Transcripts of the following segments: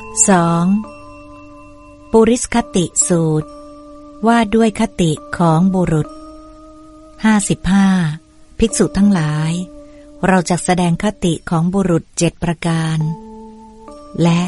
2. ปุริสคติสูตร ว่าด้วยคติของบุรุษ 55. ภิกษุทั้งหลาย เราจะแสดงคติของบุรุษเจ็ดประการ และ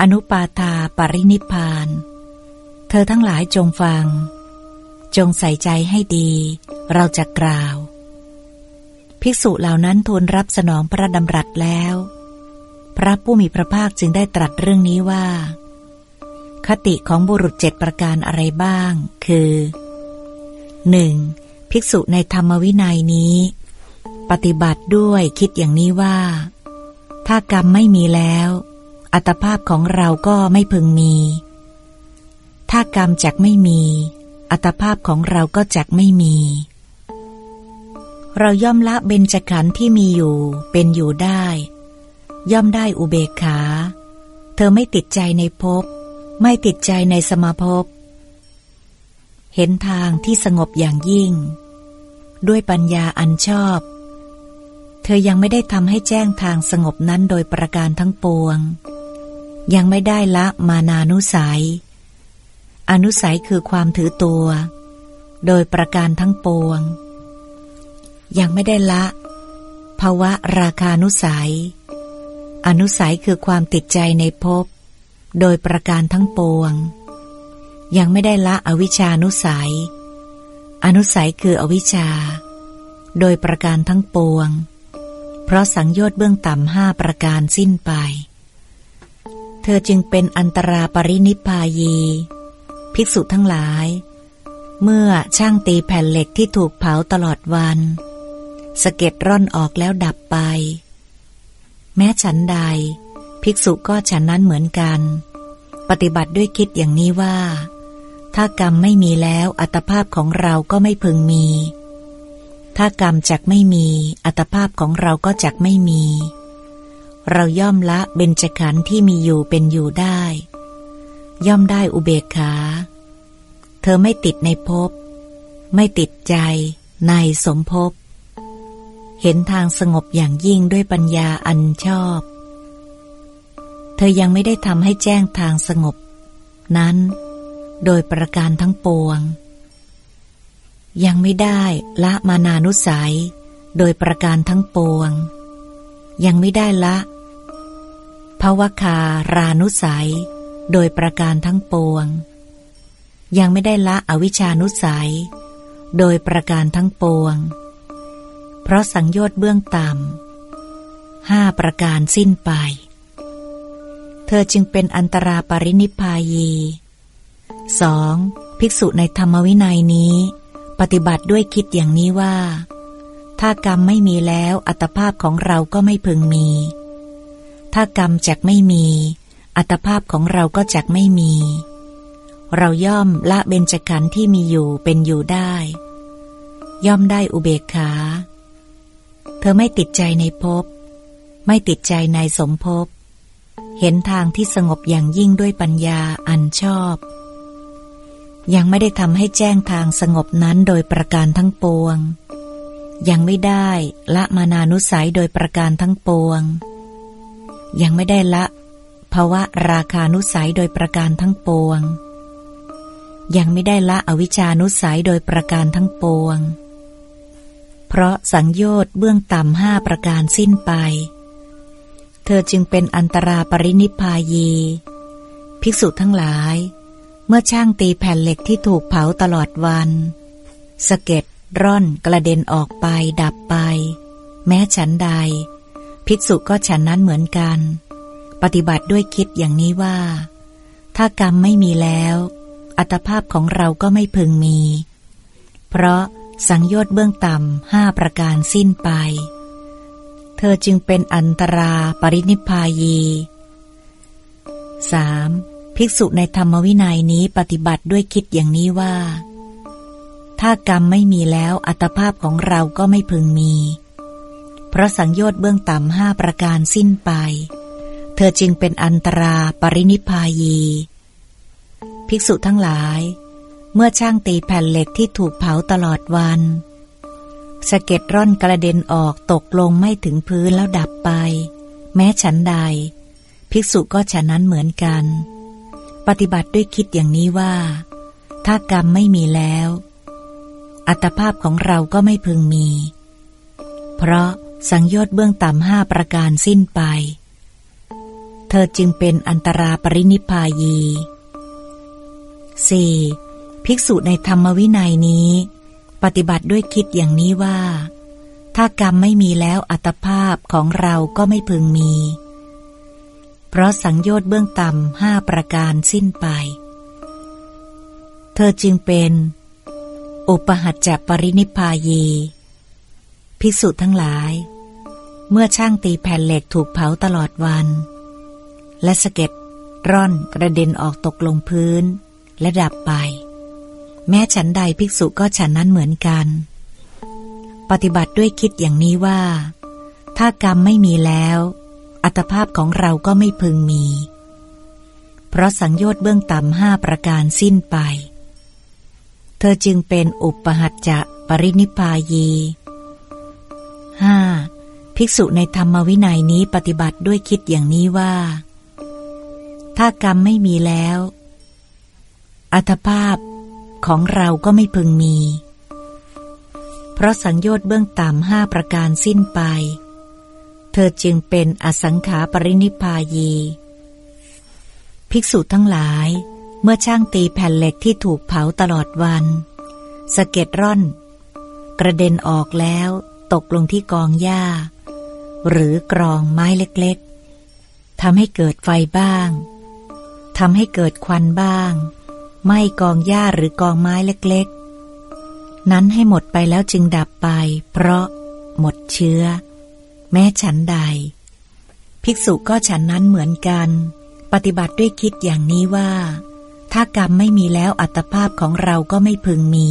อนุปาทาปรินิพพาน เธอทั้งหลายจงฟัง จงใส่ใจให้ดี เราจะกล่าว ภิกษุเหล่านั้นทูลรับสนองพระดำรัสแล้ว พระผู้มีพระภาคจึงได้ตรัสเรื่องนี้ว่า คติของบุรุษเจ็ดประการอะไรบ้าง คือ 1. ภิกษุในธรรมวินัยนี้ ปฏิบัติด้วยคิดอย่างนี้ว่า ถ้ากรรมไม่มีแล้ว อัตภาพของเราก็ไม่พึงมี ถ้ากรรมจักไม่มี อัตภาพของเราก็จักไม่มีเราย่อมละเบญจขันธ์ที่มีอยู่เป็นอยู่ได้ ย่อมได้อุเบกขา เธอไม่ติดใจในภพ ไม่ติดใจในสมาภพ เห็นทางที่สงบอย่างยิ่ง ด้วยปัญญาอันชอบ เธอยังไม่ได้ทำให้แจ้งทางสงบนั้นโดยประการทั้งปวง ยังไม่ได้ละมานานุสัย อนุสัยคือความถือตัว โดยประการทั้งปวง ยังไม่ได้ละภาวะราคานุสัย อนุสัยคือความติดใจในภพโดยประการทั้งปวง ยังไม่ได้ละอวิชานุสัย อนุสัยคืออวิชชา โดยประการทั้งปวง เพราะสังโยชน์เบื้องต่ำห้าประการสิ้นไป เธอจึงเป็นอันตราปรินิพพายี ภิกษุทั้งหลาย เมื่อช่างตีแผ่นเหล็กที่ถูกเผาตลอดวัน สะเก็ดร่อนออกแล้วดับไป แม้ฉันใด ภิกษุก็ฉันนั้นเหมือนกัน ปฏิบัติด้วยคิดอย่างนี้ว่า ถ้ากรรมไม่มีแล้วอัตภาพของเราก็ไม่พึงมี ถ้ากรรมจักไม่มีอัตภาพของเราก็จักไม่มี เราย่อมละเบญจขันธ์ที่มีอยู่เป็นอยู่ได้ ย่อมได้อุเบกขา เธอไม่ติดในภพไม่ติดใจในสมภพ เห็นทางสงบอย่างยิ่งด้วยปัญญาอันชอบ เธอยังไม่ได้ทำให้แจ้งทางสงบ นั้น โดยประการทั้งปวง ยังไม่ได้ละมานานุสัย โดยประการทั้งปวง ยังไม่ได้ละภวคารานุสัย โดยประการทั้งปวง ยังไม่ได้ละอวิชานุสัย โดยประการทั้งปวง เพราะสังโยชน์เบื้องต่ำห้าประการสิ้นไป เธอจึงเป็นอันตราปรินิพพายี 2. ภิกษุในธรรมวินัยนี้ ปฏิบัติด้วยคิดอย่างนี้ว่า ถ้ากรรมไม่มีแล้วอัตภาพของเราก็ไม่พึงมี ถ้ากรรมจักไม่มี อัตภาพของเราก็จักไม่มี เราย่อมละเบญจขันธ์ที่มีอยู่เป็นอยู่ได้ ย่อมได้อุเบกขา ธอไม่ติดใจในภพ ไม่ติดใจในสมภพ เห็นทางที่สงบอย่างยิ่งด้วยปัญญาอันชอบ ยังไม่ได้ทำให้แจ้งทางสงบนั้นโดยประการทั้งปวง ยังไม่ได้ละมานานุสัยโดยประการทั้งปวง ยังไม่ได้ละภาวะราคานุสัยโดยประการทั้งปวง ยังไม่ได้ละอวิชานุสัยโดยประการทั้งปวง เพราะสังโยชน์เบื้องต่ำห้าประการสิ้นไป เธอจึงเป็นอันตราปรินิพพายี ภิกษุทั้งหลาย เมื่อช่างตีแผ่นเหล็กที่ถูกเผาตลอดวันสะเก็ดร่อนกระเด็นออกไปดับไป แม้ฉันใด ภิกษุก็ฉันนั้นเหมือนกัน ปฏิบัติด้วยคิดอย่างนี้ว่า ถ้ากรรมไม่มีแล้ว อัตภาพของเราก็ไม่พึงมี เพราะ สังโยชน์เบื้องต่ำห้าประการสิ้นไป เธอจึงเป็นอันตราปรินิพายี 3. ภิกษุในธรรมวินัยนี้ปฏิบัติด้วยคิดอย่างนี้ว่า ถ้ากรรมไม่มีแล้วอัตภาพของเราก็ไม่พึงมี เพราะสังโยชน์เบื้องต่ำห้าประการสิ้นไป เธอจึงเป็นอันตราปรินิพายี ภิกษุทั้งหลาย เมื่อช่างตีแผ่นเหล็กที่ถูกเผาตลอดวันสะเก็ดร่อนกระเด็นออกตกลงไม่ถึงพื้นแล้วดับไป แม้ฉันใด ภิกษุก็ฉะนั้นเหมือนกัน ปฏิบัติด้วยคิดอย่างนี้ว่า ถ้ากรรมไม่มีแล้ว อัตภาพของเราก็ไม่พึงมี เพราะสังโยชน์เบื้องต่ำห้าประการสิ้นไป เธอจึงเป็นอันตราปรินิพพายี 4. ภิกษุในธรรมวินัยนี้ ปฏิบัติด้วยคิดอย่างนี้ว่า ถ้ากรรมไม่มีแล้วอัตภาพของเราก็ไม่พึงมี เพราะสังโยชน์เบื้องต่ำห้าประการสิ้นไป เธอจึงเป็น อุปหัจจปรินิพพายี ภิกษุทั้งหลาย เมื่อช่างตีแผ่นเหล็กถูกเผาตลอดวัน และสะเก็ดร่อนกระเด็นออกตกลงพื้นและดับไป แม้ฉันใดภิกษุก็ฉันนั้นเหมือนกัน ปฏิบัติด้วยคิดอย่างนี้ว่า ถ้ากรรมไม่มีแล้ว อัตภาพของเราก็ไม่พึงมี เพราะสังโยชน์เบื้องต่ำห้าประการสิ้นไป เธอจึงเป็นอุปหัจจะปรินิพพายีห้าภิกษุในธรรมวินัยนี้ปฏิบัติด้วยคิดอย่างนี้ว่า ถ้ากรรมไม่มีแล้ว อัตภาพ ของเราก็ไม่พึงมี เพราะสังโยชน์เบื้องต่ำห้าประการสิ้นไป เธอจึงเป็นอสังขาปรินิพพายี ภิกษุทั้งหลายเมื่อช่างตีแผ่นเหล็กที่ถูกเผาตลอดวัน สะเก็ดร่อน กระเด็นออกแล้วตกลงที่กองหญ้า หรือกรองไม้เล็กๆทำให้เกิดไฟบ้างทำให้เกิดควันบ้าง ไม่กองหญ้าหรือกองไม้เล็กๆ นั้นให้หมดไปแล้วจึงดับไป เพราะหมดเชื้อ แม้ฉันใด ภิกษุก็ฉันนั้นเหมือนกัน ปฏิบัติด้วยคิดอย่างนี้ว่า ถ้ากรรมไม่มีแล้วอัตภาพของเราก็ไม่พึงมี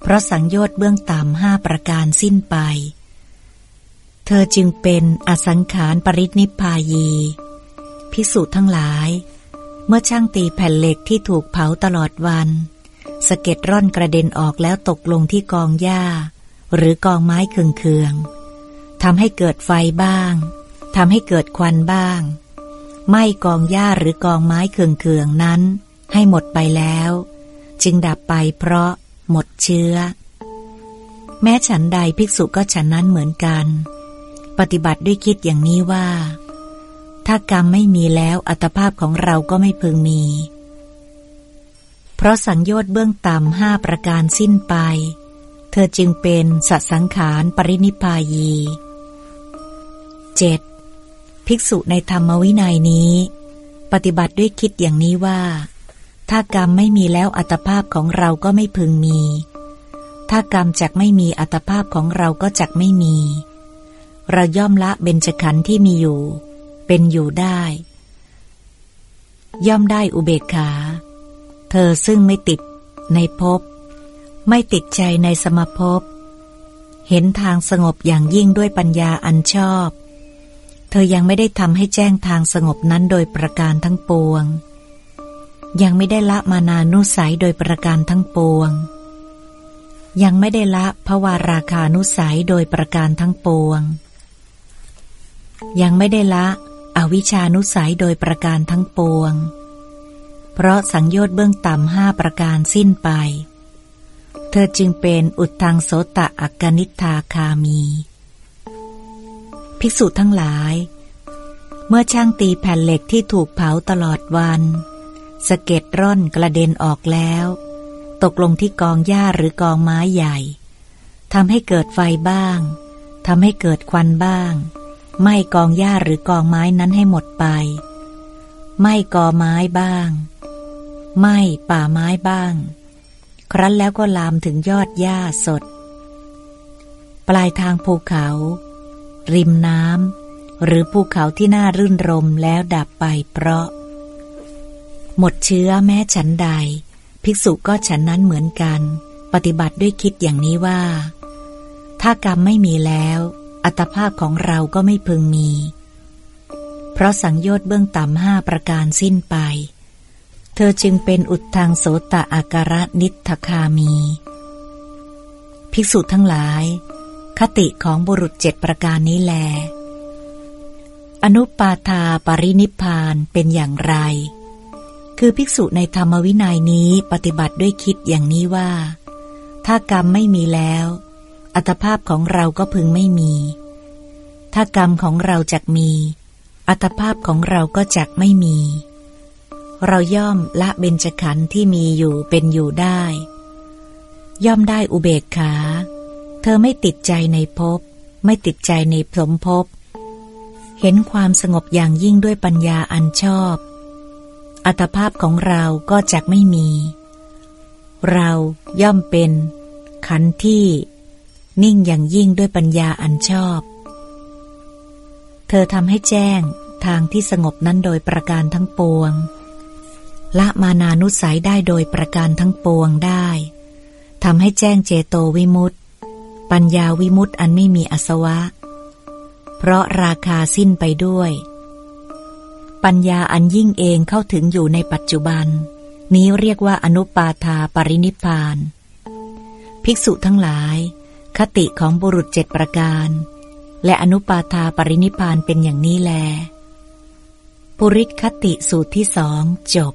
เพราะสังโยชน์เบื้องต่ำห้าประการสิ้นไป เธอจึงเป็นอสังขารปรินิพพายี ภิกษุทั้งหลาย เมื่อช่างตีแผ่นเหล็กที่ถูกเผาตลอดวันสะเก็ดร่อนกระเด็นออกแล้วตกลงที่กองหญ้า หรือกองไม้เคืองๆทำให้เกิดไฟบ้างทำให้เกิดควันบ้าง ไม่กองหญ้าหรือกองไม้เคืองๆนั้น ให้หมดไปแล้ว จึงดับไปเพราะหมดเชื้อ แม้ฉันใดภิกษุก็ฉันนั้นเหมือนกัน ปฏิบัติด้วยคิดอย่างนี้ว่า ถ้ากรรมไม่มีแล้วอัตภาพของเราก็ไม่พึงมี เพราะสังโยชน์เบื้องต่ำห้าประการสิ้นไป เธอจึงเป็นสัตสังขารปรินิพายี 7. ภิกษุในธรรมวินัยนี้ ปฏิบัติด้วยคิดอย่างนี้ว่า ถ้ากรรมไม่มีแล้วอัตภาพของเราก็ไม่พึงมี ถ้ากรรมจักไม่มีอัตภาพของเราก็จักไม่มี เราย่อมละเบญจขันธ์ที่มีอยู่ เป็นอยู่ได้ ย่อมได้อุเบกขา เธอซึ่งไม่ติดในภพไม่ติดใจในสมภพเห็นทางสงบอย่างยิ่งด้วยปัญญาอันชอบ เธอยังไม่ได้ทำให้แจ้งทางสงบนั้นโดยประการทั้งปวง ยังไม่ได้ละมานานุสัยโดยประการทั้งปวง ยังไม่ได้ละภวาราคานุสัยโดยประการทั้งปวง ยังไม่ได้ละ อวิชานุสัยโดยประการทั้งปวง เพราะสังโยชน์เบื้องต่ำห้าประการสิ้นไป เธอจึงเป็นอุดทังโสตะอักนิธาคามี ภิกษุทั้งหลาย เมื่อช่างตีแผ่นเหล็กที่ถูกเผาตลอดวัน สะเก็ดร่อนกระเด็นออกแล้ว ตกลงที่กองหญ้าหรือกองไม้ใหญ่ทำให้เกิดไฟบ้างทำให้เกิดควันบ้าง ไม่กองหญ้าหรือกองไม้นั้นให้หมดไป ไม่กอไม้บ้าง ไม่ป่าไม้บ้าง ครั้นแล้วก็ลามถึงยอดหญ้าสด ปลายทางภูเขา ริมน้ำหรือภูเขาที่น่ารื่นรมแล้วดับไปเพราะ หมดเชื้อแม้ฉันใด ภิกษุก็ฉันนั้นเหมือนกัน ปฏิบัติด้วยคิดอย่างนี้ว่า ถ้ากรรมไม่มีแล้ว อัตภาพของเราก็ไม่พึงมี เพราะสังโยชน์เบื้องต่ำห้าประการสิ้นไป เธอจึงเป็นอุดทางโสตะอาการะนิทคามี ภิกษุทั้งหลาย คติของบุรุษเจ็ดประการนี้แล อนุปาทาปรินิพพานเป็นอย่างไร คือภิกษุในธรรมวินัยนี้ปฏิบัติด้วยคิดอย่างนี้ว่า ถ้ากรรมไม่มีแล้ว อัตภาพของเราก็พึงไม่มี ถ้ากรรมของเราจักมี อัตภาพของเราก็จักไม่มี เราย่อมละเบญจขันธ์ที่มีอยู่เป็นอยู่ได้ ย่อมได้อุเบกขา เธอไม่ติดใจในภพไม่ติดใจในพรมภพเห็นความสงบอย่างยิ่งด้วยปัญญาอันชอบ อัตภาพของเราก็จักไม่มี เราย่อมเป็น ขันธ์ที่ นิ่งอย่างยิ่งด้วยปัญญาอันชอบ เธอทำให้แจ้งทางที่สงบนั้นโดยประการทั้งปวง ละมานานุสัยได้โดยประการทั้งปวงได้ทำให้แจ้งเจโตวิมุตติ ปัญญาวิมุตติอันไม่มีอสวะ เพราะราคาสิ้นไปด้วย ปัญญาอันยิ่งเองเข้าถึงอยู่ในปัจจุบัน นี้เรียกว่าอนุปาทาปรินิพพาน ภิกษุทั้งหลาย คติของบุรุษเจ็ดประการ และอนุปาทาปรินิพานเป็นอย่างนี้แล ปุริคติสูตรที่สองจบ